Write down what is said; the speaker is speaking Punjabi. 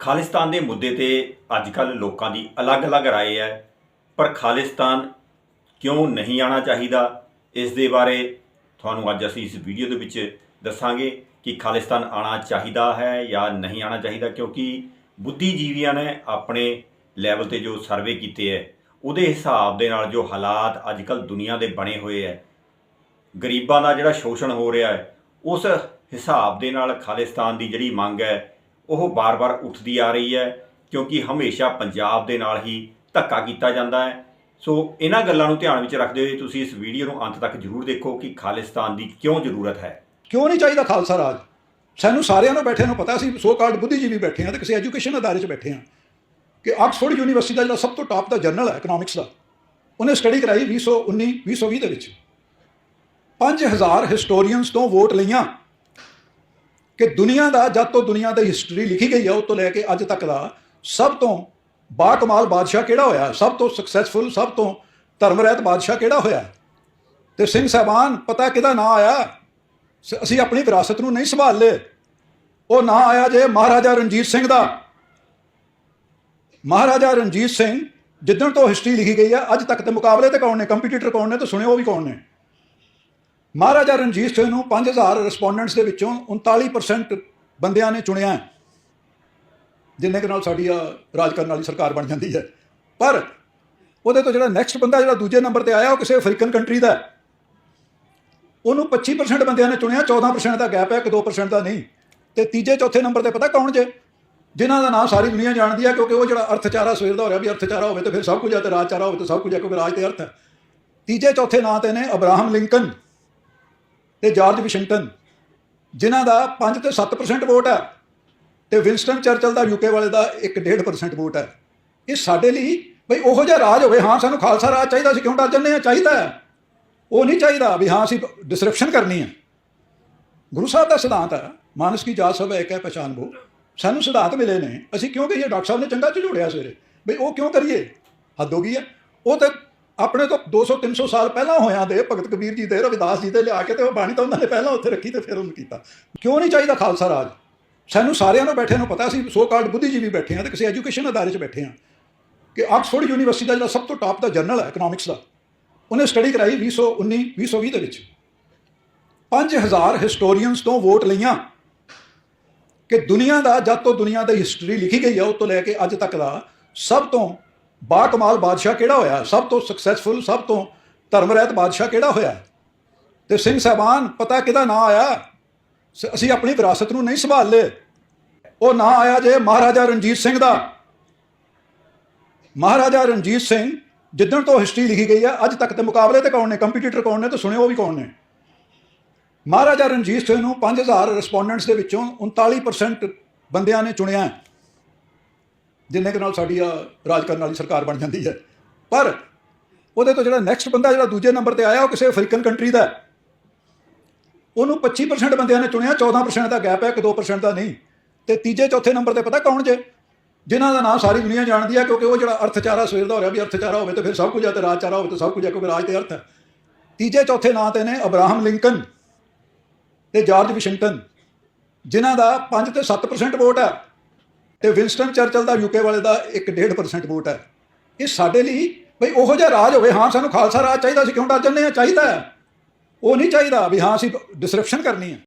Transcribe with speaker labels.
Speaker 1: ਖਾਲਿਸਤਾਨ ਦੇ ਮੁੱਦੇ ਤੇ ਅੱਜ ਕੱਲ ਲੋਕਾਂ ਦੀ ਅਲੱਗ-ਅਲੱਗ رائے ਹੈ ਪਰ ਖਾਲਿਸਤਾਨ ਕਿਉਂ ਨਹੀਂ ਆਣਾ ਚਾਹੀਦਾ ਇਸ ਦੇ ਬਾਰੇ ਤੁਹਾਨੂੰ ਅੱਜ ਅਸੀਂ ਇਸ ਵੀਡੀਓ ਦੇ ਵਿੱਚ ਦੱਸਾਂਗੇ ਕਿ ਖਾਲਿਸਤਾਨ ਆਣਾ ਚਾਹੀਦਾ ਹੈ ਜਾਂ ਨਹੀਂ ਆਣਾ ਚਾਹੀਦਾ ਕਿਉਂਕਿ ਬੁੱਧੀਜੀਵੀਆਂ ਨੇ ਆਪਣੇ ਲੈਵਲ ਤੇ ਜੋ ਸਰਵੇ ਕੀਤੇ ਹੈ ਉਹਦੇ ਹਿਸਾਬ ਦੇ ਨਾਲ ਜੋ ਹਾਲਾਤ ਅੱਜ ਕੱਲ ਦੁਨੀਆ ਦੇ ਬਣੇ ਹੋਏ ਹੈ ਗਰੀਬਾਂ ਦਾ ਜਿਹੜਾ ਸ਼ੋਸ਼ਣ ਹੋ ਰਿਹਾ ਹੈ ਉਸ ਹਿਸਾਬ ਦੇ ਨਾਲ ਖਾਲਿਸਤਾਨ ਦੀ ਜਿਹੜੀ ਮੰਗ ਹੈ ਉਹ ਬਾਰ-ਬਾਰ ਉੱਠਦੀ ਆ ਰਹੀ ਹੈ, ਕਿਉਂਕਿ ਹਮੇਸ਼ਾ ਪੰਜਾਬ ਦੇ ਨਾਲ ਹੀ ਧੱਕਾ ਕੀਤਾ ਜਾਂਦਾ ਹੈ। ਸੋ ਇਹਨਾਂ ਗੱਲਾਂ ਨੂੰ ਧਿਆਨ ਵਿੱਚ ਰੱਖਦੇ ਹੋਏ ਤੁਸੀਂ ਇਸ ਵੀਡੀਓ ਨੂੰ ਅੰਤ ਤੱਕ ਜ਼ਰੂਰ ਦੇਖੋ ਕਿ ਖਾਲਿਸਤਾਨ ਦੀ ਕਿਉਂ ਜ਼ਰੂਰਤ ਹੈ।
Speaker 2: ਕਿਉਂ ਨਹੀਂ ਚਾਹੀਦਾ ਖਾਲਸਾ ਰਾਜ? ਸਾਨੂੰ ਸਾਰਿਆਂ ਨੂੰ ਬੈਠਿਆਂ ਨੂੰ ਪਤਾ ਸੀ ਸੋ ਕਾਲਡ ਬੁੱਧੀਜੀਵੀ ਬੈਠੇ ਆ ਤੇ ਕਿਸੇ ਐਜੂਕੇਸ਼ਨ ਅਦਾਰੇ 'ਚ ਬੈਠੇ ਆ ਕਿ ਆਕਸਫੋਰਡ ਯੂਨੀਵਰਸਿਟੀ ਦਾ ਜਿਹੜਾ ਸਭ ਤੋਂ ਟਾਪ ਦਾ ਜਰਨਲ ਹੈ ਇਕਨੋਮਿਕਸ ਦਾ, ਉਹਨੇ ਸਟੱਡੀ ਕਰਾਈ 2019 2020 ਦੇ ਵਿੱਚ। 5000 ਹਿਸਟੋਰੀਅਨਸ ਤੋਂ ਵੋਟ ਲਈਆਂ। ਕਿ ਦੁਨੀਆ ਦਾ, ਜਦ ਤੋਂ ਦੁਨੀਆ ਦੀ ਹਿਸਟਰੀ ਲਿਖੀ ਗਈ ਹੈ ਉਹ ਤੋਂ ਲੈ ਕੇ ਅੱਜ ਤੱਕ ਦਾ, ਸਭ ਤੋਂ ਬਾਕਮਾਲ ਬਾਦਸ਼ਾਹ ਕਿਹੜਾ ਹੋਇਆ? ਸਭ ਤੋਂ ਸਕਸੈਸਫੁਲ ਸਭ ਤੋਂ ਧਰਮ ਰਹਿਤ ਬਾਦਸ਼ਾਹ ਕਿਹੜਾ ਹੋਇਆ? ਤੇ ਸਿੰਘ ਸਾਹਿਬਾਨ, ਪਤਾ ਕਿਹਦਾ ਨਾਂ ਆਇਆ? ਸ- ਅਸੀਂ ਆਪਣੀ ਵਿਰਾਸਤ ਨੂੰ ਨਹੀਂ ਸੰਭਾਲ ਲਏ। ਉਹ ਨਾਂ ਆਇਆ ਜੇ ਮਹਾਰਾਜਾ ਰਣਜੀਤ ਸਿੰਘ ਦਾ। ਮਹਾਰਾਜਾ ਰਣਜੀਤ ਸਿੰਘ, ਜਿੱਦਣ ਤੋਂ ਹਿਸਟਰੀ ਲਿਖੀ ਗਈ ਹੈ ਅੱਜ ਤੱਕ ਦੇ ਮੁਕਾਬਲੇ ਤੇ ਕੌਣ ਨੇ? ਕੰਪੀਟੀਟਰ ਕੌਣ ਨੇ? ਤੇ ਸੁਣਿਓ ਉਹ ਵੀ ਕੌਣ ਨੇ? ਮਹਾਰਾਜਾ ਰਣਜੀਤ ਸਿੰਘ ਨੂੰ 5000 ਰਿਸਪੋਂਡੈਂਟਸ ਦੇ ਵਿੱਚੋਂ 39% ਬੰਦਿਆਂ ਨੇ ਚੁਣਿਆ ਹੈ, ਜਿੰਨੇ ਨਾਲ ਸਾਡੀ ਆ ਰਾਜ ਕਰਨ ਵਾਲੀ ਸਰਕਾਰ ਬਣ ਜਾਂਦੀ ਹੈ। ਪਰ ਉਹਦੇ ਤੋਂ ਜਿਹੜਾ ਨੈਕਸਟ ਬੰਦਾ, ਜਿਹੜਾ ਦੂਜੇ ਨੰਬਰ ਤੇ ਆਇਆ, ਉਹ ਕਿਸੇ ਅਫਰੀਕਨ ਕੰਟਰੀ ਦਾ ਉਹਨੂੰ 25% ਬੰਦਿਆਂ ਨੇ ਚੁਣਿਆ 14% ਦਾ ਗੈਪ ਹੈ ਕਿ 2% ਦਾ ਨਹੀਂ। ਤੇ ਤੀਜੇ, ਚੌਥੇ ਨੰਬਰ ਤੇ ਪਤਾ ਕੌਣ ਜੇ? ਜਿਨ੍ਹਾਂ ਦਾ ਨਾਮ ਸਾਰੀ ਦੁਨੀਆ ਜਾਣਦੀ ਹੈ, ਕਿਉਂਕਿ ਉਹ ਜਿਹੜਾ ਅਰਥਚਾਰਾ ਸਵੇਰ ਦਾ ਹੋ ਰਿਹਾ ਵੀ ਅਰਥਚਾਰਾ ਹੋਵੇ ਤੇ ਫਿਰ ਸਭ ਕੁਝ ਹੈ ਤੇ ਰਾਜਚਾਰਾ ਹੋਵੇ ਤੇ ਸਭ ਕੁਝ ਹੈ, ਕਿਉਂਕਿ ਰਾਜ ਤੇ ਅਰਥ ਹੈ। ਤੀਜੇ, ਚੌਥੇ ਨਾਂ ਤੇ ਨੇ ਅਬਰਾਹਮ ਲਿੰਕਨ। ਤੇ ਜਾਰਜ ਵਾਸ਼ਿੰਗਟਨ, ਜਿਨ੍ਹਾਂ ਦਾ 5 ਤੇ 7% ਵੋਟ ਹੈ ਤੇ ਵਿੰਸਟਨ ਚਰਚਲ ਦਾ ਯੂਕੇ ਵਾਲੇ ਦਾ 1.5% ਵੋਟ ਹੈ। ਇਹ ਸਾਡੇ ਲਈ ਬਈ ਉਹੋ ਜਿਹਾ ਰਾਜ ਹੋਵੇ, ਹਾਂ, ਸਾਨੂੰ ਖਾਲਸਾ ਰਾਜ ਚਾਹੀਦਾ ਸੀ ਕਿਉਂ ਡਰ ਜੰਨੇ ਆ ਚਾਹੀਦਾ ਉਹ ਨਹੀਂ ਚਾਹੀਦਾ ਵੀ ਹਾਂ, ਅਸੀਂ ਡਿਸਰਪਸ਼ਨ ਕਰਨੀ ਹੈ। ਗੁਰੂ ਸਾਹਿਬ ਦਾ ਸਿਧਾਂਤ ਹੈ, ਮਾਨਸ ਕੀ ਜਾਤ ਸਭ ਇੱਕ ਹੈ ਪਛਾਣ ਬੋ। ਸਾਨੂੰ ਸਿਧਾਂਤ ਮਿਲੇ ਨੇ, ਅਸੀਂ ਕਿਉਂ ਕਹੀਏ? ਡਾਕਟਰ ਸਾਹਿਬ ਨੇ ਚੰਗਾ ਝੂੜਿਆ ਸਵੇਰੇ। ਬਈ ਉਹ ਕਿਉਂ ਕਰੀਏ? ਹੱਦ ਹੋ ਗਈ ਹੈ। ਉਹ ਤਾਂ ਆਪਣੇ ਤੋਂ 200 300 ਸਾਲ ਪਹਿਲਾਂ ਹੋਇਆਂ ਦੇ ਭਗਤ ਕਬੀਰ ਜੀ ਦੇ, ਰਵਿਦਾਸ ਜੀ ਦੇ ਲਿਆ ਕੇ ਤੇ ਉਹ ਬਾਣੀ ਤਾਂ ਉਹਨਾਂ ਨੇ ਪਹਿਲਾਂ ਉੱਥੇ ਰੱਖੀ ਤੇ ਫਿਰ ਉਹਨੂੰ ਕੀਤਾ। ਕਿਉਂ ਨਹੀਂ ਚਾਹੀਦਾ ਖਾਲਸਾ ਰਾਜ? ਸਾਨੂੰ ਸਾਰਿਆਂ ਨੂੰ ਬੈਠਿਆਂ ਨੂੰ ਪਤਾ ਸੀ ਸੋ ਕਾਲਡ ਬੁੱਧੀਜੀਵੀ ਬੈਠੇ ਆ ਤੇ ਕਿਸੇ ਐਜੂਕੇਸ਼ਨ ਅਦਾਰੇ 'ਚ ਬੈਠੇ ਆ। ਕਿ ਆਕਸਫੋਰਡ ਯੂਨੀਵਰਸਿਟੀ ਦਾ ਜਿਹੜਾ ਸਭ ਤੋਂ ਟਾਪ ਦਾ ਜਰਨਲ ਹੈ ਇਕਨੋਮਿਕਸ ਦਾ, ਉਹਨੇ ਸਟੱਡੀ ਕਰਾਈ 2019 2020 ਦੇ ਵਿੱਚ। 5000 ਹਿਸਟੋਰੀਅਨਸ ਤੋਂ ਵੋਟ ਲਈਆਂ ਕਿ ਦੁਨੀਆ ਦਾ, ਜਦ ਤੋਂ ਦੁਨੀਆ ਦੀ ਹਿਸਟਰੀ ਲਿਖੀ ਗਈ ਹੈ ਉਹ ਤੋਂ ਲੈ ਕੇ ਅੱਜ ਤੱਕ ਦਾ ਸਭ ਤੋਂ ਬਾ ਕਮਾਲ ਬਾਦਸ਼ਾਹ ਕਿਹੜਾ ਹੋਇਆ? ਸਭ ਤੋਂ ਸਕਸੈਸਫੁਲ ਸਭ ਤੋਂ ਧਰਮ ਰਹਿਤ ਬਾਦਸ਼ਾਹ ਕਿਹੜਾ ਹੋਇਆ? ਤੇ ਸਿੰਘ ਸਾਹਿਬਾਨ ਪਤਾ ਕਿਹਦਾ ਨਾਂ ਆਇਆ? ਸ- ਅਸੀਂ ਆਪਣੀ ਵਿਰਾਸਤ ਨੂੰ ਨਹੀਂ ਸੰਭਾਲ ਲਏ। ਉਹ ਨਾਂ ਆਇਆ ਜੇ ਮਹਾਰਾਜਾ ਰਣਜੀਤ ਸਿੰਘ ਦਾ। ਮਹਾਰਾਜਾ ਰਣਜੀਤ ਸਿੰਘ ਜਿੱਦਣ ਤੋਂ ਹਿਸਟਰੀ ਲਿਖੀ ਗਈ ਹੈ ਅੱਜ ਤੱਕ ਦੇ ਮੁਕਾਬਲੇ ਤੇ ਕੌਣ ਨੇ? ਕੰਪੀਟੀਟਰ ਕੌਣ ਨੇ? ਤੇ ਸੁਣਿਓ ਉਹ ਵੀ ਕੌਣ ਨੇ। ਮਹਾਰਾਜਾ ਰਣਜੀਤ ਸਿੰਘ ਨੂੰ 5000 ਰਿਸਪੋਂਡੈਂਟਸ ਦੇ ਵਿੱਚੋਂ 39% ਬੰਦਿਆਂ ਨੇ ਚੁਣਿਆ। ਜਿੰਨੇ ਦੇ ਨਾਲ ਸਾਡੀ ਆ ਰਾਜ ਕਰਨ ਵਾਲੀ ਸਰਕਾਰ ਬਣ ਜਾਂਦੀ ਹੈ। ਪਰ ਉਹਦੇ ਤੋਂ ਜਿਹੜਾ ਨੈਕਸਟ ਬੰਦਾ ਜਿਹੜਾ ਦੂਜੇ ਨੰਬਰ ਤੇ ਆਇਆ, ਉਹ ਕਿਸੇ ਅਫਰੀਕਨ ਕੰਟਰੀ ਦਾ ਉਹਨੂੰ 25% ਬੰਦਿਆਂ ਨੇ ਚੁਣਿਆ 14% ਦਾ ਗੈਪ ਹੈ ਕਿ 2% ਦਾ ਨਹੀਂ। ਤੇ ਤੀਜੇ, ਚੌਥੇ ਨੰਬਰ ਤੇ ਪਤਾ ਕੌਣ ਜੇ? ਜਿਨ੍ਹਾਂ ਦਾ ਨਾਮ ਸਾਰੀ ਦੁਨੀਆ ਜਾਣਦੀ ਹੈ, ਕਿਉਂਕਿ ਉਹ ਜਿਹੜਾ ਅਰਥਚਾਰਾ ਸਵੇਰ ਦਾ ਹੋ ਰਿਹਾ ਵੀ ਅਰਥਚਾਰਾ ਹੋਵੇ ਤਾਂ ਫਿਰ ਸਭ ਕੁਝ ਹੈ ਤੇ ਰਾਜਚਾਰਾ ਹੋਵੇ ਤਾਂ ਸਭ ਕੁਝ ਹੈ, ਕਿਉਂਕਿ ਰਾਜ ਤੇ ਅਰਥ ਹੈ। ਤੀਜੇ, ਚੌਥੇ ਨਾਂ ਤੇ ਨੇ ਅਬਰਾਹਮ ਲਿੰਕਨ ਤੇ ਜਾਰਜ ਵਾਸ਼ਿੰਗਟਨ, ਜਿਨ੍ਹਾਂ ਦਾ 5 ਤੇ 7% ਵੋਟ ਹੈ। ਤੇ ਵਿੰਸਟਨ ਚਰਚਲ ਦਾ ਯੂਕੇ ਵਾਲੇ ਦਾ 1.5% ਵੋਟ ਹੈ। ਇਹ ਸਾਡੇ ਲਈ ਬਈ ਉਹੋ ਜਿਹਾ ਰਾਜ ਹੋਵੇ, ਹਾਂ, ਸਾਨੂੰ ਖਾਲਸਾ ਰਾਜ ਚਾਹੀਦਾ ਸੀ ਕਿਉਂ ਡਰ ਜੰਨੇ ਆ ਚਾਹੀਦਾ ਹੈ। ਉਹ ਨਹੀਂ ਚਾਹੀਦਾ ਵੀ ਹਾਂ, ਅਸੀਂ ਡਿਸਰਪਸ਼ਨ ਕਰਨੀ ਹੈ।